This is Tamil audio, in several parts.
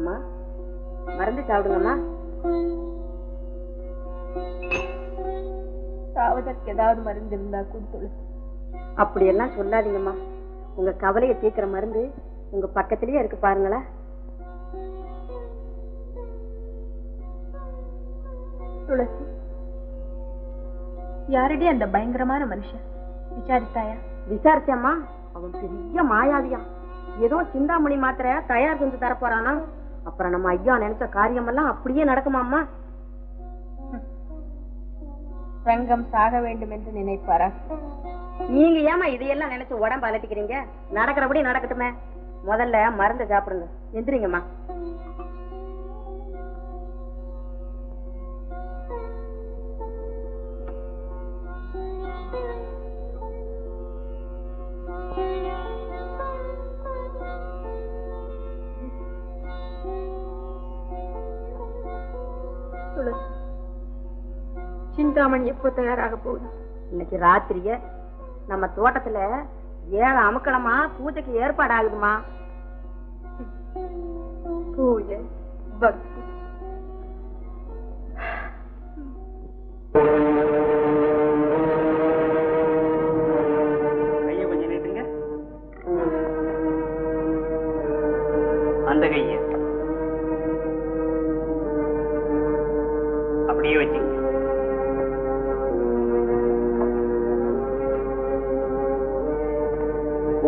அம்மா. மருந்து சாப்பிடுங்கம்மா. சாவதற்கு ஏதாவது மருந்து இருந்தா கொடுத்துடு அப்படியெல்லாம் சொல்லாதீங்கம்மா. உங்க கவலையை தீர்க்கிற மருந்து உங்க பக்கத்திலேயே இருக்கு பாருங்களேன். துளசி யாரடி அந்த பயங்கரமான மனுஷன்? விசாரித்தாயா? விசாரிச்சேம்மா. அவன் பெரிய மாயாவியா. ஏதோ சிந்தாமணி மாத்திரை தயார் செஞ்சு தர போறானா அப்புறம் நம்ம ஐயா நினைச்ச காரியமெல்லாம் அப்படியே நடக்குமாம்மா? ரங்கம் சாக வேண்டும் என்று நினைப்பாரா? நீங்க ஏமா இதையெல்லாம் நினைச்சு உடம்பு அலட்டிக்கிறீங்க? நடக்கிறபடி நடக்கட்டுமே. முதல்ல மருந்தை சாப்பிடுங்க. எந்திரிங்கம்மா. சிந்தாமணி எப்போ தயாராக போகுது? இன்னைக்கு ராத்திரிய நம்ம தோட்டத்துல ஏழை அமுக்கலமா பூஜைக்கு ஏற்பாடு ஆகுதுமா பூஜை பக்தி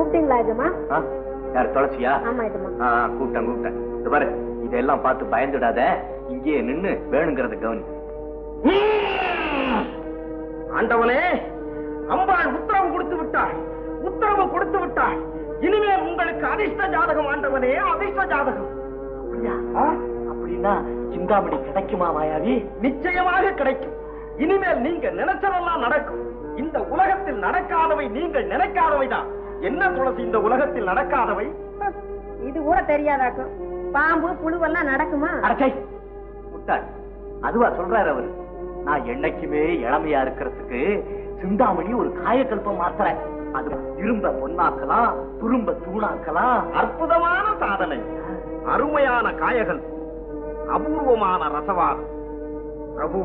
கூப்பிட்டீங்களா யார் துளசியா? கூப்பிட்டேன் கூப்பிட்டேன். பாரு இதெல்லாம் பார்த்து பயந்துடாத. இங்கேயே நின்னு வேணுங்கிறத கவனி. ஆண்டவனே அம்பாள் உத்தரவு கொடுத்து விட்டாள். உத்தரவு கொடுத்து விட்டாள். இனிமேல் உங்களுக்கு அதிர்ஷ்ட ஜாதகம் ஆண்டவனே அதிர்ஷ்ட ஜாதகம்? அப்படின்னா சிந்தாமணி கிடைக்குமா மாயாவி? நிச்சயமாக கிடைக்கும். இனிமேல் நீங்க நினைச்சதெல்லாம் நடக்கும். இந்த உலகத்தில் நடக்காதவை நீங்கள் நினைக்காதவைதான். என்ன துளசி இந்த உலகத்தில் நடக்காதவை? இது கூட தெரியாதாக்கும். பாம்பு புழுவெல்லாம் நடக்குமா? அடச்சை முட்டாள். அதுவா சொல்றாரு அவரு. நான் என்னைக்குமே இளமையா இருக்கிறதுக்கு சிந்தாமணி ஒரு காயக்கல்பம் மாத்துறேன் அது இரும்ப பொன்னாக்கலாம் துரும்ப தூணாக்கலாம். அற்புதமான சாதனை. அருமையான காயகள் அபூர்வமான ரசவாதம். பிரபு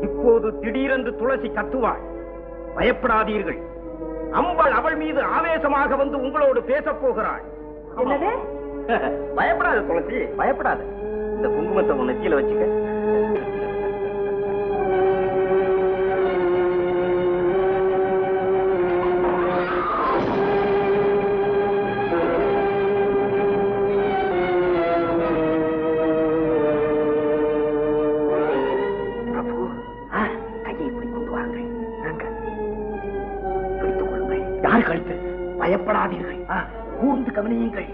இப்போது திடீரென்று துளசி கத்துவாள் பயப்படாதீர்கள். அம்பாள் அவள் மீது ஆவேசமாக வந்து உங்களோடு பேசப் போகிறாள். பயப்படாத துளசி பயப்படாத. இந்த குங்குமத்தை உன் நெத்தியில வச்சுக்க.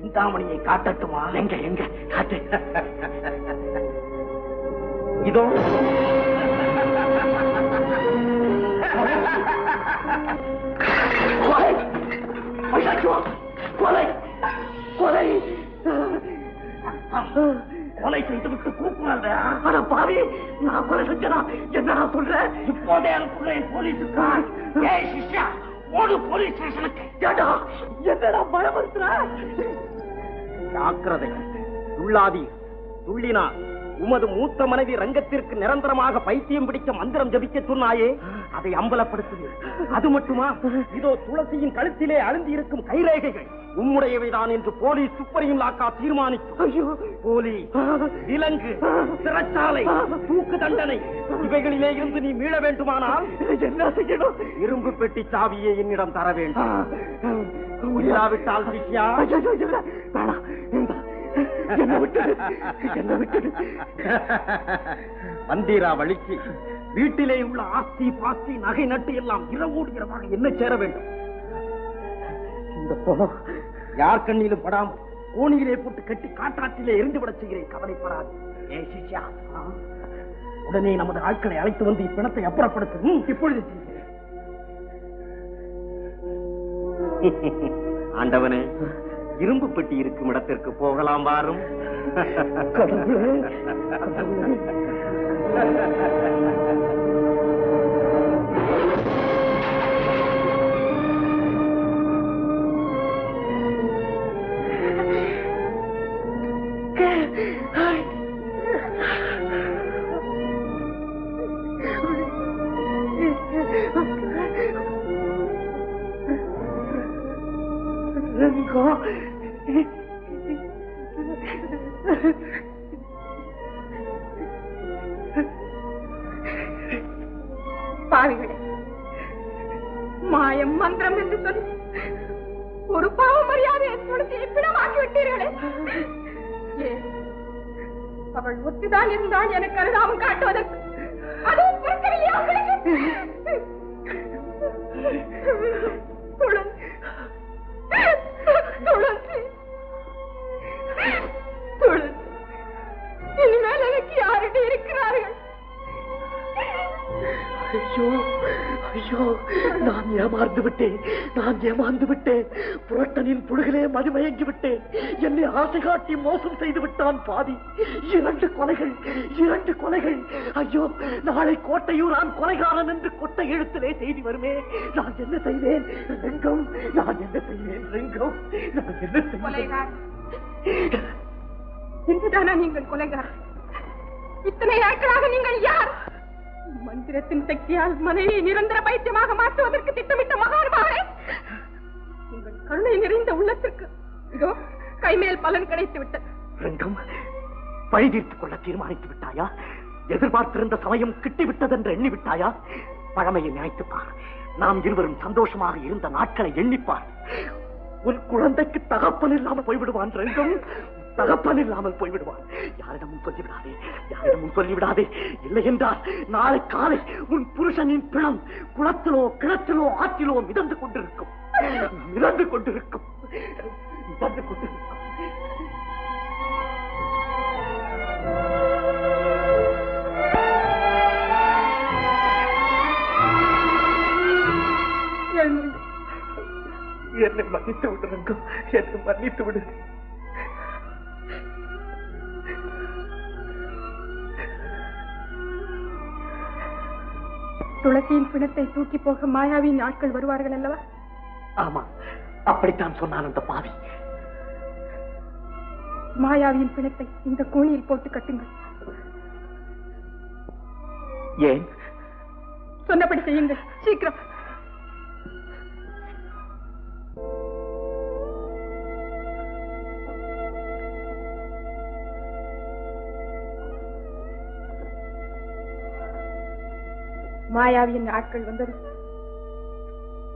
சிந்தாமணியை காட்டட்டுமா? எங்க எங்க? காட்டு. இதோ. கொலை. கொலை. கொலை. கொலை செய்துவிட்டு கூப்பிடாத. அட பாவி நான் கொலை செஞ்சனா? என்னடா சொல்ற? இப்போதே அனுப்புகிறேன் போலீஸுக்கு ஏய் சிஷ்யா. ஓடு போலீஸ் ஸ்டேஷனுக்கு ஏடா என்னடா பயமுறுத்துற ஜாக்கிரதை துள்ளாதி துள்ளினார் உமது மூத்த மனைவி ரங்கத்திற்கு நிரந்தரமாக பைத்தியம் பிடிக்க மந்திரம் ஜபிக்க சொன்னாயே அதை அம்பலப்படுத்துது. அது மட்டுமா? இதோ துளசியின் கழுத்திலே அழுந்தி இருக்கும் கைரேகைகள். உம்முடையவைதான் என்று போலீஸ் சுப்பரியும் லாக்கா தீர்மானிக்கும் போலீஸ் விலங்கு சிறைச்சாலை தூக்கு தண்டனை இவைகளிலே இருந்து நீ மீள வேண்டுமானால் என்ன செய்யணும்? இரும்பு பெட்டி சாவியை என்னிடம் தர வேண்டும். இல்லாவிட்டால் சிஷ்யா. என்னை விட்டுடு. என்னை விட்டுடு. வந்தீரா வழிக்கு வீட்டிலே உள்ள ஆஸ்தி பாஸ்தி நகை நட்டு எல்லாம் இரவோடு இரவாக என்ன சேர வேண்டும். இந்த பணம் யார் கண்ணிலும் படாமல் கோணியிலே போட்டு கட்டி காட்டாற்றிலே எரிந்து விடச் செய்கிறேன். கவலைப்படாது. ஏ சிஷ்யா. உடனே நமது ஆட்களை அழைத்து வந்து இப்பிணத்தை அப்புறப்படுத்து. இப்பொழுது. ஆண்டவனே இரும்பு பெட்டி இருக்கும் இடத்திற்கு போகலாம் வாரும் பாவிகளே மாயம் மந்திரம் என்று சொல்லி ஒரு பாவ மரியாதையை கொடுத்து பிணமாக்கி விட்டீர்களே அவள் ஒத்துதான் இருந்தால் எனக்கு அருதாமம் காட்டுவதற்கு அதுவும் பொறுக்கவில்லையா? ஏமாந்து விட்டேன். நான் ஏமாந்து விட்டேன். புரட்டனின் புழுகிலே மதிமயங்கி விட்டேன். என்னை ஆசை காட்டி மோசம் செய்து விட்டான் பாதி. இரண்டு கொலைகள் இரண்டு கொலைகள். ஐயோ நாளை கோட்டையூர் நான் கொலைகாரன் என்று கொட்டை எழுத்திலே செய்தி வருமே. நான் என்ன செய்வேன்? ரெங்கம் நான் என்ன செய்வேன்? ரெங்கம் நான் என்ன செய்வேன்? இன்றுதானா நீங்கள் கொலைகாரர் இத்தனை நாட்களாக நீங்கள் யார்? மந்திரத்தின் சக்தியால் மனைவியை நிரந்தர பைத்தியமாக மாற்றுவதற்கு திட்டமிட்ட மகானுபாவே உங்கள் கருணை நிறைந்த உள்ளத்திற்கு இதோ கைமேல் பலன் கிடைத்து விட்டது ரெங்கம் பழி தீர்த்துக் கொள்ள தீர்மானித்து விட்டாயா? எதிர்பார்த்திருந்த சமயம் கிட்டிவிட்டது என்று எண்ணி விட்டாயா பழமையை நினைத்துப்பார் நாம் இருவரும் சந்தோஷமாக இருந்த நாட்களை எண்ணிப்பார் உன் குழந்தைக்கு தகப்பன் இல்லாமல் போய்விடுவான் ரெண்டும் தகப்பன் இல்லாமல் போய்விடுவான். யாரிடமும் சொல்லிவிடாதே யாரிடமும் சொல்லிவிடாதே இல்லை என்றால் நாளை காலை உன் புருஷனின் பிணம் குளத்திலோ கிணற்றிலோ ஆற்றிலோ மிதந்து கொண்டிருக்கும். மிதந்து கொண்டிருக்கும். மிதந்து கொண்டிருக்கும். என்னை மன்னித்து விடு என்னை மன்னித்து விடு. துளசியின் பிணத்தை தூக்கி போக மாயாவின் ஆட்கள் வருவார்கள் அல்லவா? ஆமா அப்படித்தான் சொன்னான் அந்த பாவி. மாயாவியின் பிணத்தை இந்த கோணியில் போட்டு கட்டுங்கள். ஏன்? சொன்னபடி செய்யுங்கள். சீக்கிரம். மாயாவியின் ஆட்கள் வந்தது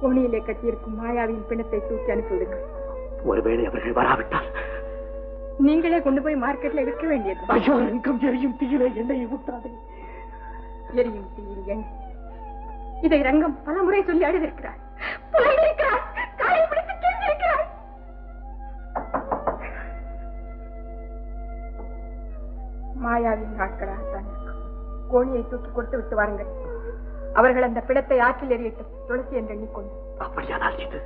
கோணியிலே கட்டியிருக்கும் மாயாவின் பிணத்தை தூக்கி அனுப்பிவிடுங்கள் ஒருவேளை அவர்கள் வராவிட்டால்? நீங்களே கொண்டு போய் மார்க்கெட்ல விற்க வேண்டியது. ஐயோ ரங்கம் எரியும் தீயிலே எண்ணெயை ஊற்றாதே எரியும் தீயில் எண்ணெய் இதை ரங்கம் பலமுறை சொல்லி அழுதிருக்கிறார். மாயாவின் இருக்கும் கோழியை தூக்கி கொடுத்து விட்டு வாருங்கள். அவர்கள் அந்த பிணத்தை ஆற்றில் எறியட்டும். துளசி என்று எண்ணிக்கொண்டு. அப்படியானால் இது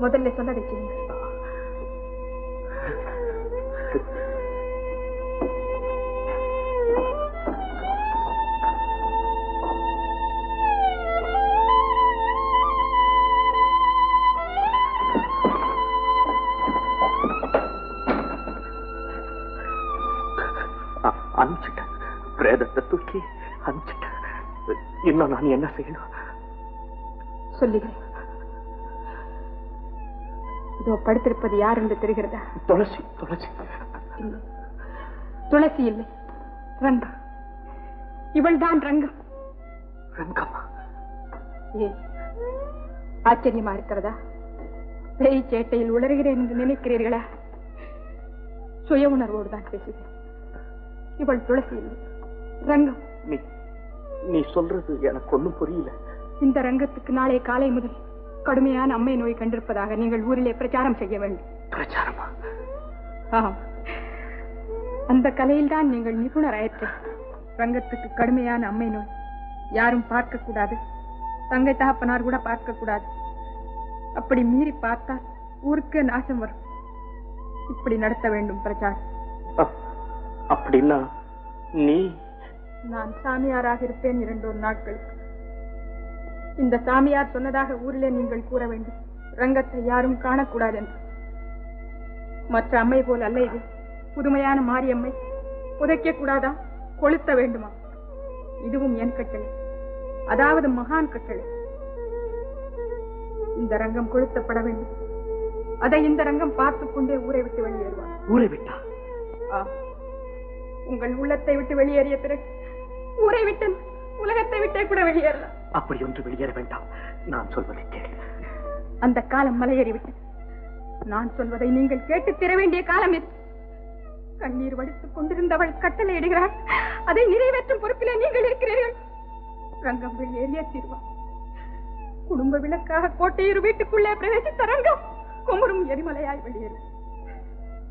முதல்ல சொன்னதை செய்யுங்கள் இன்னும் நான் என்ன செய்யணும்? சொல்லுகிறேன் இதோ படுத்திருப்பது யார் என்று தெரிகிறதா? துளசி துளசி. துளசி இல்லை. ரங்கம் இவள்தான் ரங்கம் ரங்கம்மா. ஏன்? ஆச்சரியமா இருக்கிறதா? பேய் சேட்டையில் உளறுகிறேன் என்று நினைக்கிறீர்களா? சுய உணர்வோடு தான் பேசுகிறேன். இவள் துளசி இல்லை. ரங்கம் நீ சொல்றது எனக்கு ஒண்ணும் புரியல. இந்த ரங்கத்துக்கு நாளை காலை முதல் கடுமையான அம்மை நோய் கண்டிருப்பதாக நீங்கள் ஊரிலே பிரச்சாரம் செய்ய வேண்டும். பிரச்சாரமா? ஆம். அந்த கலையில்தான் நீங்கள் நிபுணராயிற்று ரங்கத்துக்கு கடுமையான அம்மை நோய். யாரும் பார்க்க கூடாது தங்கை தகப்பனார் கூட பார்க்க கூடாது அப்படி மீறி பார்த்தால் ஊருக்கு நாசம் வரும். இப்படி நடத்த வேண்டும் பிரச்சாரம். அப்- அப்படின்னா நீ நான் சாமியாராக இருப்பேன் இரண்டொரு நாட்களுக்கு இந்த சாமியார் சொன்னதாக ஊரிலே நீங்கள் கூற வேண்டும். ரங்கத்தை யாரும் காணக்கூடாது என்று மற்ற அம்மை போல் அல்ல இது. புதுமையான மாரியம்மை. புதைக்க கூடாதா கொளுத்த வேண்டுமா? இதுவும் என் கட்டளை. அதாவது மகான் கட்டளை. இந்த ரங்கம் கொளுத்தப்பட வேண்டும். அதை இந்த ரங்கம் பார்த்துக் கொண்டே ஊரை விட்டு வெளியேறுவார். ஊரை விட்டா. உங்கள் உள்ளத்தை விட்டு வெளியேறிய பிறகு ஊரை விட்டு உலகத்தை விட்டே கூட வெளியேறலாம். அப்படி ஒன்று வெளியேற வேண்டாம். நான் சொல்வதை கேள். அந்த காலம் மலையேறிவிட்டது நான் சொல்வதை நீங்கள் கேட்டு தர வேண்டிய காலம் இது. கண்ணீர் வடித்துக் கொண்டிருந்தவள் கட்டளை இடுகிறாள். அதை நிறைவேற்றும் பொறுப்பிலே நீங்கள் இருக்கிறீர்கள். ரங்கம் வெளியேறிய தீர்வார் குடும்ப விளக்காக கோட்டையூர் வீட்டுக்குள்ளே பிரவேசித்த ரங்கம் குமுறும் எரிமலையாய் வெளியேறும்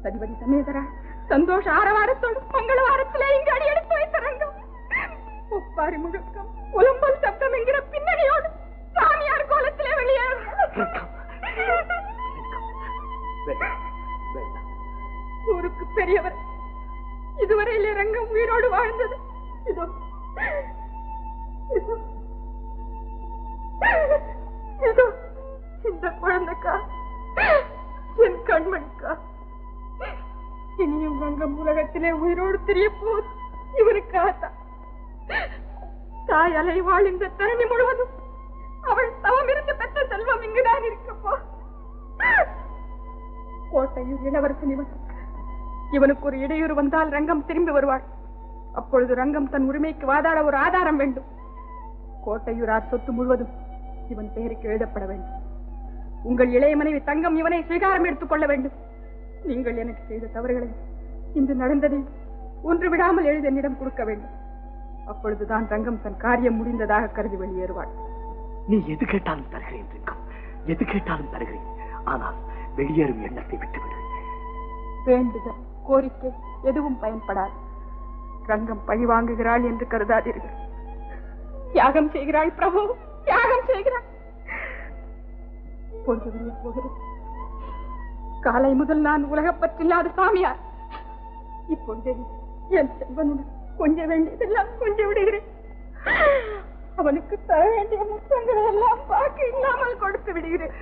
சதிபதி சமேதரா சந்தோஷ ஆரவாரத்தோடு மங்களவாரத்திலே இங்கு அடியெடுத்து வைத்த ரங்கம். ஒப்பாரி முழக்கம். உலம்பல் சப்தம் என்கிற பின்னணியோடு சாமியார் கோலத்திலே வேண்டாம் ஊருக்கு பெரியவர். இதுவரையிலே ரங்கம் உயிரோடு வாழ்ந்தது. இதோ. இதோ. இந்த குழந்தைக்கா. என் கண்மணிக்கா. இனியும் ரங்கம் உலகத்திலே உயிரோடு தெரிய போகுது. இவருக்காகத்தான் தாய் அலை வாழ்ந்த தரணி முழுவதும் அவள் தவம் இருந்து பெற்ற செல்வம் இங்குதான் இருக்கப்போ. கோட்டையில் இளவரசன் இவன். இவனுக்கு ஒரு இடையூறு வந்தால் ரங்கம் திரும்பி வருவாள். அப்பொழுது ரங்கம் தன் உரிமைக்கு வாதாட ஒரு ஆதாரம் வேண்டும். கோட்டையூரார் சொத்து முழுவதும் இவன் பெயருக்கு எழுதப்பட வேண்டும். உங்கள் இளைய மனைவி தங்கம் இவனை ஸ்வீகாரம் எடுத்துக் கொள்ள வேண்டும். நீங்கள் எனக்கு செய்த தவறுகளை இன்று நடந்ததை ஒன்று விடாமல் எழுதி என்னிடம் கொடுக்க வேண்டும். அப்பொழுதுதான் ரங்கம் தன் காரியம் முடிந்ததாக கருதி வெளியேறுவாள். நீ எது கேட்டாலும் தருகிறேன் ரங்கம் எது கேட்டாலும் தருகிறேன். ஆனால் வெளியேறும் எண்ணத்தை விட்டுவிடு. வேண்டுதல் கோரிக்கை எதுவும் பயன்படாது. ரங்கம் பழி வாங்குகிறாள் என்று கருதாதீர்கள். தியாகம் செய்கிறாள் பிரபு தியாகம் செய்கிறாள். பொழுது விடியப் போகிறது காலை முதல் நான் உலகப்பற்றில்லாத சாமியார். இப்பொழுதே என் செல்வனுடன் கொஞ்ச வேண்டியதெல்லாம் கொஞ்சம் விடுகிறேன். அவனுக்கு தர வேண்டிய முத்தங்களை எல்லாம் பாக்கி இல்லாமல் கொடுத்து விடுகிறேன்.